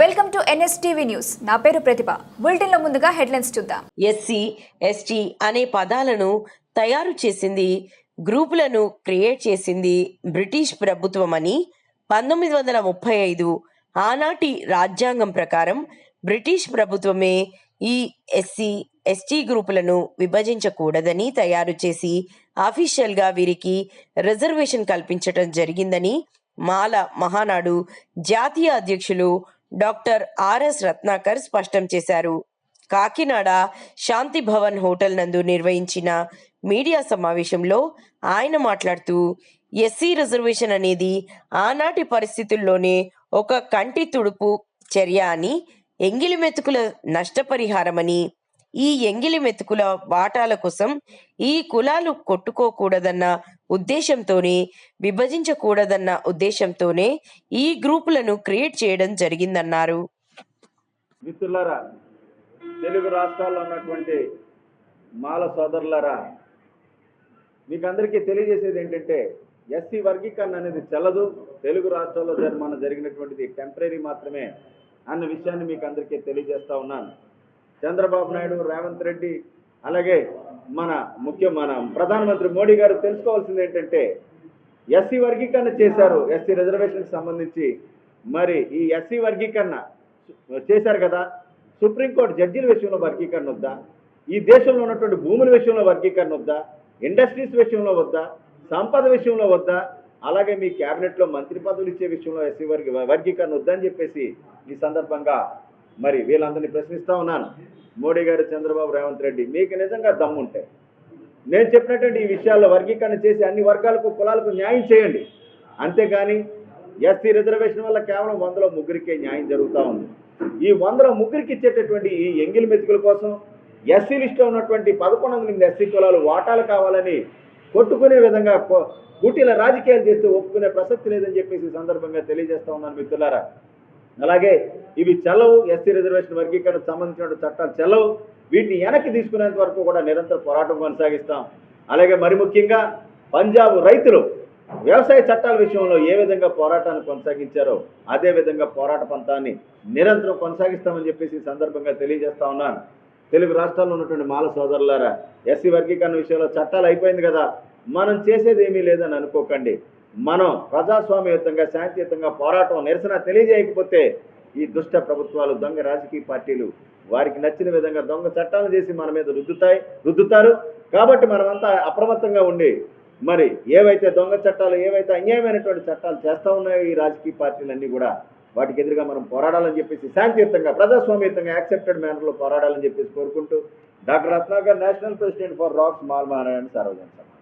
Welcome to NSTV news. నా పేరు ప్రతిభ. బులెటిన్లో ముందుగా హెడ్లైన్స్ చూద్దాం. ఎస్సీ ఎస్టీ అనే పదాలను తయారు చేసింది గ్రూపులను క్రియేట్ చేసింది బ్రిటిష్ ప్రభుత్వమని పంతొమ్మిది వందల ముప్పై ఐదు ఆనాటి రాజ్యాంగం ప్రకారం బ్రిటిష్ ప్రభుత్వమే ఈ ఎస్సీ ఎస్టీ గ్రూపులను విభజించకూడదని తయారు చేసి అఫీషియల్గా వీరికి రిజర్వేషన్ కల్పించటం జరిగిందని మాల మహానాడు జాతీయ అధ్యక్షులు డాక్టర్ ఆర్ఎస్ రత్నాకర్ స్పష్టం చేశారు. కాకినాడ శాంతి భవన్ హోటల్ నందు నిర్వహించిన మీడియా సమావేశంలో ఆయన మాట్లాడుతూ ఎస్సీ రిజర్వేషన్ అనేది ఆనాటి పరిస్థితుల్లోనే ఒక కంటి తుడుపు చర్య అని ఎంగిలి మెతుకుల నష్టపరిహారమని ఈ ఎంగిలి మెతుకుల వాటాల కోసం ఈ కులాలు కొట్టుకోకూడదన్న ఉద్దేశంతోనే విభజించకూడదన్న ఉద్దేశంతోనే ఈ గ్రూపులను క్రియేట్ చేయడం జరిగిందన్నారు. మిత్రులారా తెలుగు రాష్ట్రాల్లో ఉన్నటువంటి మాల సోదరులారా మీకు అందరికీ తెలియజేసేది ఏంటంటే ఎస్సీ వర్గీకరణ అనేది చెల్లదు. తెలుగు రాష్ట్రాల్లో జరి మన జరిగినటువంటిది టెంపరీ మాత్రమే అన్న విషయాన్ని మీకు అందరికీ తెలియజేస్తా ఉన్నాను. చంద్రబాబు నాయుడు రేవంత్ రెడ్డి అలాగే మన ముఖ్య మన ప్రధానమంత్రి మోడీ గారు తెలుసుకోవాల్సింది ఏంటంటే ఎస్సీ వర్గీకరణ చేశారు. ఎస్సీ రిజర్వేషన్కి సంబంధించి మరి ఈ ఎస్సీ వర్గీకరణ చేశారు కదా. సుప్రీంకోర్టు జడ్జీల విషయంలో వర్గీకరణ వద్దా? ఈ దేశంలో ఉన్నటువంటి భూముల విషయంలో వర్గీకరణ వద్దా? ఇండస్ట్రీస్ విషయంలో వద్దా? సంపద విషయంలో వద్దా? అలాగే మీ క్యాబినెట్లో మంత్రి పదవులు ఇచ్చే విషయంలో ఎస్సీ వర్గీ వర్గీకరణ వద్దని చెప్పేసి ఈ సందర్భంగా మరి వీళ్ళందరినీ ప్రశ్నిస్తూ ఉన్నాను. మోడీ గారు చంద్రబాబు రేవంత్ రెడ్డి మీకు నిజంగా దమ్ముంటే నేను చెప్పినటువంటి ఈ విషయాల్లో వర్గీకరణ చేసి అన్ని వర్గాలకు కులాలకు న్యాయం చేయండి. అంతేగాని ఎస్సీ రిజర్వేషన్ వల్ల కేవలం వందలో ముగ్గురికే న్యాయం జరుగుతూ ఉంది. ఈ వందల ముగ్గురికి ఇచ్చేటటువంటి ఈ ఎంగిల్ మెతుకుల కోసం ఎస్సీ లిస్టులో ఉన్నటువంటి పదకొండు వందల ఎనిమిది ఎస్సీ కులాలు వాటాలు కావాలని కొట్టుకునే విధంగా కొ- కుటీల రాజకీయాలు చేస్తే ఒప్పుకునే ప్రసక్తి లేదని చెప్పేసి ఈ సందర్భంగా తెలియజేస్తా ఉన్నాను మిత్రులారా. అలాగే ఇవి చెల్లవు ఎస్సీ రిజర్వేషన్ వర్గీకరణకు సంబంధించిన చట్టాలు చెల్లవు. వీటిని వెనక్కి తీసుకునేంత వరకు కూడా నిరంతర పోరాటం కొనసాగిస్తాం. అలాగే మరి ముఖ్యంగా పంజాబ్ రైతులు వ్యవసాయ చట్టాల విషయంలో ఏ విధంగా పోరాటాన్ని కొనసాగించారో అదే విధంగా పోరాట పంతాన్ని నిరంతరం కొనసాగిస్తామని చెప్పేసి సందర్భంగా తెలియజేస్తా ఉన్నాను. తెలుగు రాష్ట్రాల్లో ఉన్నటువంటి మాల సోదరులారా ఎస్సీ వర్గీకరణ విషయంలో చట్టాలు అయిపోయింది కదా మనం చేసేది ఏమీ లేదని అనుకోకండి. మనం ప్రజాస్వామ్యయుతంగా శాంతియుతంగా పోరాటం నిరసన తెలియజేయకపోతే ఈ దుష్ట ప్రభుత్వాలు దొంగ రాజకీయ పార్టీలు వారికి నచ్చిన విధంగా దొంగ చట్టాలు చేసి మన మీద రుద్దుతాయి రుద్దుతారు. కాబట్టి మనమంతా అప్రమత్తంగా ఉండి మరి ఏవైతే దొంగ చట్టాలు ఏవైతే అన్యాయమైనటువంటి చట్టాలు చేస్తూ ఉన్నాయో ఈ రాజకీయ పార్టీలన్నీ కూడా వాటికి ఎదురుగా మనం పోరాడాలని చెప్పేసి శాంతియుతంగా ప్రజాస్వామ్యయుతంగా యాక్సెప్టెడ్ మేనర్లో పోరాడాలని చెప్పేసి కోరుకుంటూ doctor Ratnakar national president for racks మాల్ మహారాయణ సార్వజన సభ